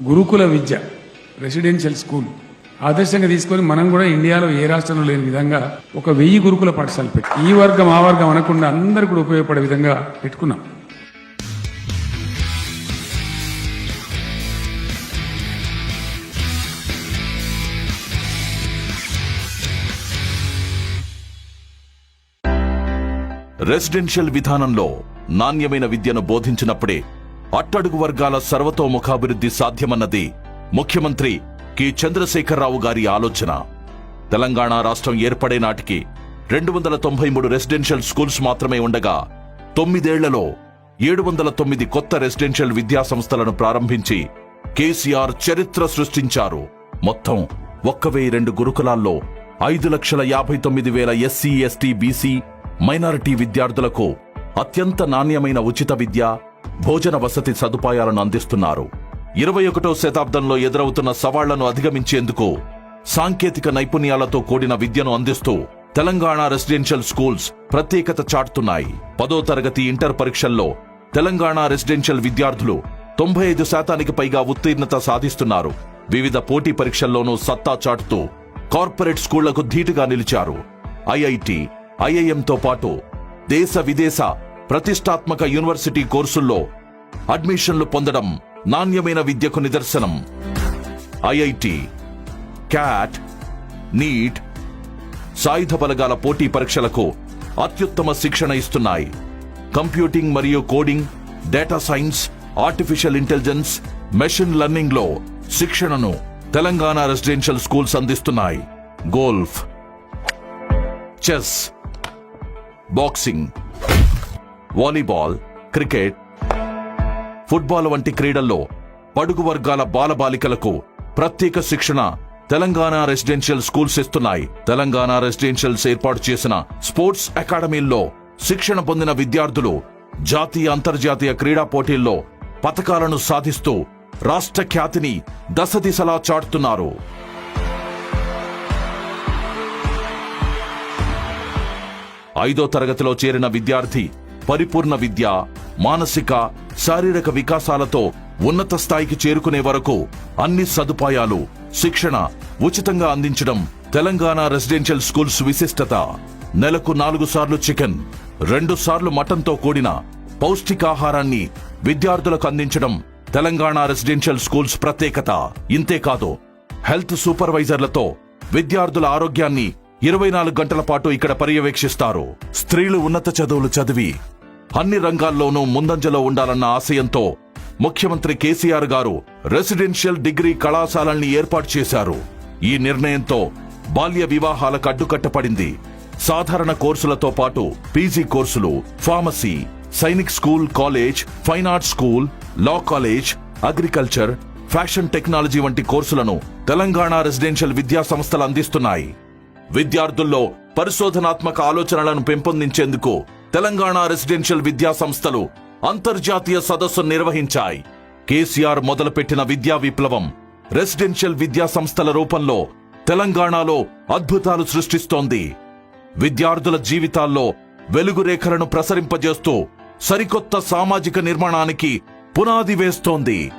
గురుకుల విద్య residential school ఆదర్శంగా తీసుకొని మనం కూడా ఇండియాలో ఏ రాష్ట్రంలో లేని విధంగా ఒక వెయ్యి గురుకుల పాఠశాలలు పెట్టి ఈ వర్గం ఆ వర్గం అనకుండా అందరు కూడా ఉపయోగపడే విధంగా పెట్టుకున్నాం. రెసిడెన్షియల్ విధానంలో నాణ్యమైన విద్యను బోధించినప్పుడే అట్టడుగు వర్గాల సర్వతోముఖాభివృద్ధి సాధ్యమన్నది ముఖ్యమంత్రి కె. చంద్రశేఖరరావు గారి ఆలోచన. తెలంగాణ రాష్ట్రం ఏర్పడే నాటికి రెండు వందల తొంభై మూడు రెసిడెన్షియల్ స్కూల్స్ మాత్రమే ఉండగా తొమ్మిదేళ్ళలో ఏడు వందల తొమ్మిది కొత్త రెసిడెన్షియల్ విద్యా సంస్థలను ప్రారంభించి కేసీఆర్ చరిత్ర సృష్టించారు. మొత్తం ఒక్క వెయ్యి రెండు గురుకులాల్లో ఐదు లక్షల యాభై తొమ్మిది వేల ఎస్సీ ఎస్టీ బీసీ మైనారిటీ విద్యార్థులకు అత్యంత నాణ్యమైన ఉచిత విద్య భోజన వసతి సదుపాయాలను అందిస్తున్నారు. ఇరవై ఒకటో శతాబ్దంలో ఎదురవుతున్న సవాళ్ళను అధిగమించేందుకు సాంకేతిక నైపుణ్యాలతో కూడిన విద్యను అందిస్తూ తెలంగాణ రెసిడెన్షియల్ స్కూల్స్ ప్రత్యేకత చాటుతున్నాయి. పదో తరగతి ఇంటర్ పరీక్షల్లో తెలంగాణ రెసిడెన్షియల్ విద్యార్థులు తొంభై ఐదు శాతానికి పైగా ఉత్తీర్ణత సాధిస్తున్నారు. వివిధ పోటీ పరీక్షల్లోనూ సత్తా చాటుతూ కార్పొరేట్ స్కూళ్ళకు ధీటుగా నిలిచారు. ఐఐటి ఐఐఎంతో పాటు దేశ విదేశ ప్రతిష్టాత్మక యూనివర్సిటీ కోర్సుల్లో అడ్మిషన్లు పొందడం నాణ్యమైన విద్యకు నిదర్శనం. ఐఐటి క్యాట్ నీట్ సాయుధ బలగాల పోటీ పరీక్షలకు అత్యుత్తమ శిక్షణ ఇస్తున్నాయి. కంప్యూటింగ్ మరియు coding data science artificial intelligence machine లెర్నింగ్లో శిక్షణను తెలంగాణ రెసిడెన్షియల్ స్కూల్స్ అందిస్తున్నాయి. Golf chess boxing volleyball cricket football వంటి క్రీడల్లో పడుగు వర్గాల బాలబాలికలకు ప్రత్యేక శిక్షణ తెలంగాణ రెసిడెన్షియల్ స్కూల్స్ ఇస్తున్నాయి. తెలంగాణ రెసిడెన్షియల్స్ ఏర్పాటు చేసిన స్పోర్ట్స్ అకాడమీల్లో శిక్షణ పొందిన విద్యార్థులు జాతీయ అంతర్జాతీయ క్రీడా పోటీల్లో పథకాలను సాధిస్తూ రాష్ట్ర ఖ్యాతిని దశ దిశలా చాటుతున్నారు. ఐదో తరగతిలో చేరిన విద్యార్థి పరిపూర్ణ విద్య మానసిక శారీరక వికాసాలతో ఉన్నత స్థాయికి చేరుకునే వరకు అన్ని సదుపాయాలు శిక్షణ ఉచితంగా అందించడం తెలంగాణ రెసిడెన్షియల్ స్కూల్స్ విశిష్టత. నెలకు నాలుగు సార్లు చికెన్ రెండు సార్లు మటన్తో కూడిన పౌష్టికాహారాన్ని విద్యార్థులకు అందించడం తెలంగాణ రెసిడెన్షియల్ స్కూల్స్ ప్రత్యేకత. ఇంతేకాదు హెల్త్ సూపర్వైజర్లతో విద్యార్థుల ఆరోగ్యాన్ని ఇరవై నాలుగు గంటల పాటు ఇక్కడ పర్యవేక్షిస్తారు. స్త్రీలు ఉన్నత చదువులు చదివి అన్ని రంగాల్లోనూ ముందంజలో ఉండాలన్న ఆశయంతో ముఖ్యమంత్రి కేసీఆర్ గారు రెసిడెన్షియల్ డిగ్రీ కళాశాలల్ని ఏర్పాటు చేశారు. ఈ నిర్ణయంతో బాల్య వివాహాలకు అడ్డుకట్టపడింది సాధారణ కోర్సులతో పాటు పీజీ కోర్సులు pharmacy Sainik school college fine arts school law college agriculture fashion technology వంటి కోర్సులను తెలంగాణ రెసిడెన్షియల్ విద్యా సంస్థలు అందిస్తున్నాయి. విద్యార్థుల్లో పరిశోధనాత్మక ఆలోచనలను పెంపొందించేందుకు తెలంగాణ రెసిడెన్షియల్ విద్యా సంస్థలు అంతర్జాతీయ సదస్సు నిర్వహించాయి. కేసీఆర్ మొదలుపెట్టిన విద్యా విప్లవం రెసిడెన్షియల్ విద్యా సంస్థల రూపంలో తెలంగాణలో అద్భుతాలు సృష్టిస్తోంది. విద్యార్థుల జీవితాల్లో వెలుగు రేఖలను ప్రసరింపజేస్తూ సరికొత్త సామాజిక నిర్మాణానికి పునాది వేస్తోంది.